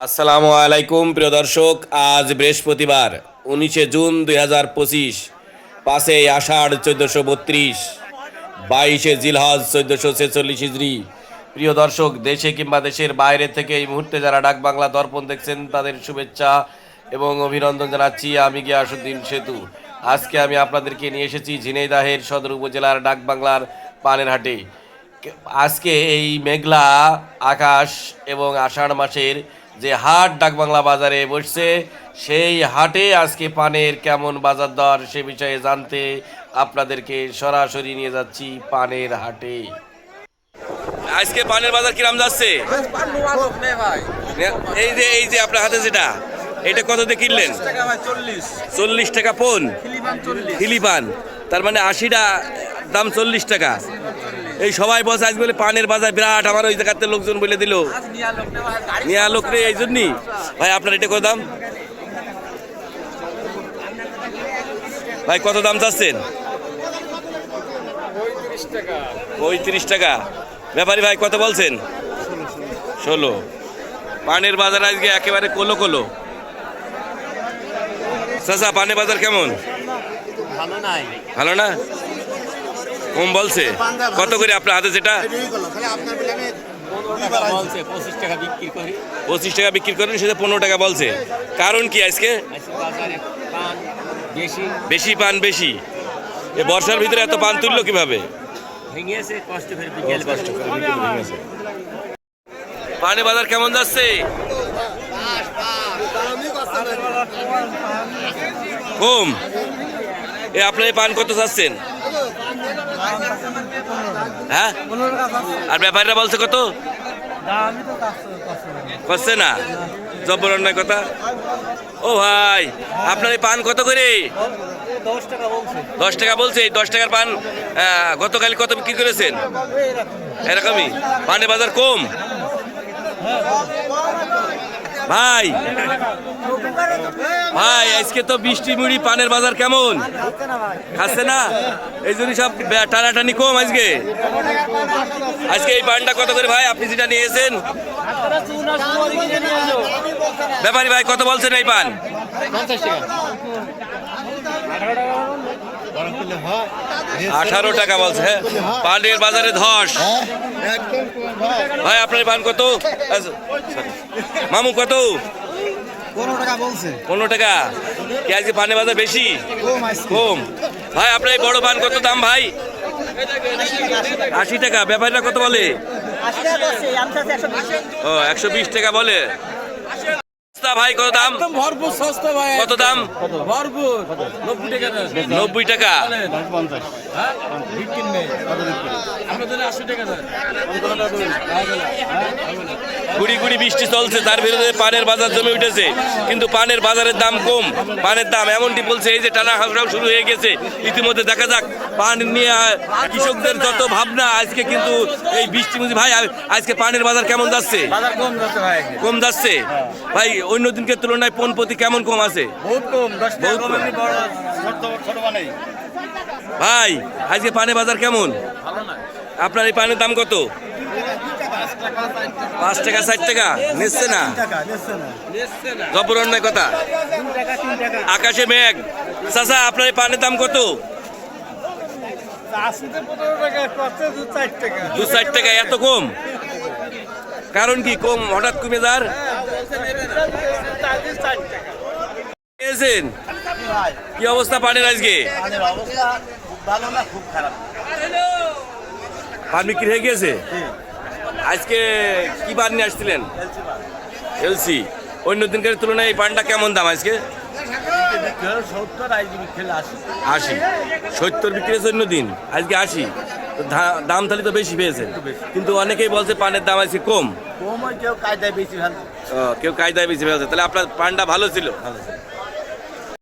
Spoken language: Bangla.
আসসালামু আলাইকুম, প্রিয় দর্শক। আজ বৃহস্পতিবার, উনিশে জুন দুই হাজার পঁচিশ, পাঁচই আষাঢ় চোদ্দোশো বত্রিশ, বাইশে জিলহজ চোদ্দোশো ছেচল্লিশ ইজরি প্রিয় দর্শক, দেশে কিংবা দেশের বাইরে থেকে এই মুহূর্তে যারা ডাক বাংলা দর্পণ দেখছেন, তাদের শুভেচ্ছা এবং অভিনন্দন জানাচ্ছি আমি গিয়াসুদ্দিন সেতু। আজকে আমি আপনাদেরকে নিয়ে এসেছি ঝিনাইদাহের সদর উপজেলার ডাক বাংলার পানের হাটে। আজকে এই মেঘলা আকাশ এবং আষাঢ় মাসের যে হাট ডাকবাংলা বাজারে বসছে সেই হাটে আজকে পানের কেমন বাজার দর সে বিষয়ে জানতে আপনাদেরকে সরাসরি নিয়ে যাচ্ছি পানের হাটে। আজকে পানের বাজার কিরাম যাচ্ছে? এই যে এই যে আপনার হাতে যেটা এটা কত দিয়ে কিনলেন? চল্লিশ টাকা পন? তার মানে আশিটা দাম চল্লিশ টাকা। এই সবাই বসে আজ বলে পানের বাজার বিরাট আমার ওই জায়গাতে লোকজন বলে দিল। নিয়ে লোক নেই এই জন্যই। ভাই আপনার এটা কত দাম? ভাই কত দাম চাচ্ছেন? পঁয়ত্রিশ টাকা। ব্যাপারী ভাই কত বলছেন? ষোলো। পানের বাজার আজকে একেবারে কোলো কোলো। চাচা পানের বাজার কেমন? ভালো না? কম বলছে? কত করে আপনার হাতে যেটা? পঁচিশ টাকা বিক্রি করেন, সেটা পনেরো টাকা বলছে। কারণ কি আজকে? বেশি পান বেশি। এ বর্ষার ভিতরে এত পান তুললো কীভাবে? পানে বাজার কেমন যাচ্ছে? কম। এ আপনার পান কত চাচ্ছেন? হ্যাঁ? আর ব্যাপারীরা বলছে কত? করছে না? জব্বর অন্যায় কথা? ও ভাই, আপনার এই পান কত করে? দশ টাকা বলছে দশ টাকার পান গতকাল কত বিক্রি করেছেন? এরকমই। পানের বাজার কম? ভাই ভাই, আজকে তো বৃষ্টি মুড়ি, পানের বাজার কেমন? খাচ্ছে না? এই জন্য সব টানাটানি কম আজকে। আজকে এই পানটা কত করে ভাই? আপনি যেটা নিয়েছেন। ব্যাপারী ভাই, কত বলছেন এই পান? আঠারো টাকা বলছে হ্যাঁ? পানের বাজারে ধস। ভাই, আপনার পান কত? মামু, কত? পনেরো টাকা বলছে। পনেরো টাকা? কি আজকে পানের বাজার বেশি? কম ভাই আপনার এই বড় পান কত দাম ভাই? আশি টাকা। ব্যাপারীরা কত বলে? ও একশো বিশ টাকা বলে। ভাই কত দাম? ভরপুর সস্তা ভাই। কত দাম? ভরপুর। নব্বই টাকা নব্বই টাকা। হ্যাঁ বিক্রি নেই আপনাদের আশি টাকা দেন গুড়ি গুড়ি বৃষ্টি চলছে তার বিরুদ্ধে পানের বাজার জমে উঠেছে। কিন্তু পানের বাজারের দাম কম পানের দাম এমনটি বলছে এই যে টানা হাঁকড়াও শুরু হয়ে গেছে। ইতিমধ্যে দেখা যাক পান নিয়ে কৃষকদের যত ভাবনা আজকে কিন্তু এই বৃষ্টি মুজি ভাই আজকে পানের বাজার কেমন যাচ্ছে? কম যাচ্ছে ভাই। অন্য দিনকে তুলনায় পণ প্রতি কেমন কম আছে? বহুত কম বহুত কম। ভাই আজকে পানের বাজার কেমন? আপনার এই পানের দাম কত? পাঁচ টাকা ষাট টাকা? নিচ্ছে না? জবর অন্যায় কথা। আকাশে মেঘ। চাচা আপনার এই পানের দাম কত? দু ষাট টাকা এত কম? কারণ কি কম? হঠাৎ কমে যার? কি অবস্থা পানের আজকে? ভালো না খুব খারাপ। পান বিক্রি হয়ে গিয়েছে? আজকে কি পান নিয়ে আসছিলেন? এলসি অন্য দিনকার তুলনায় এই পানটা কেমন দাম আজকে? আশি। সত্তর বিক্রি হয়েছে অন্য দিন আজকে আশি। দাম তাহলে তো বেশি পেয়েছেন কিন্তু অনেকেই বলছে পানের দাম আজকে কম। কম কেউ কায়দায় বেশি ভালো। ও, কেউ কায়দায় বেশি পেয়েছে তাহলে আপনার পানটা ভালো ছিল।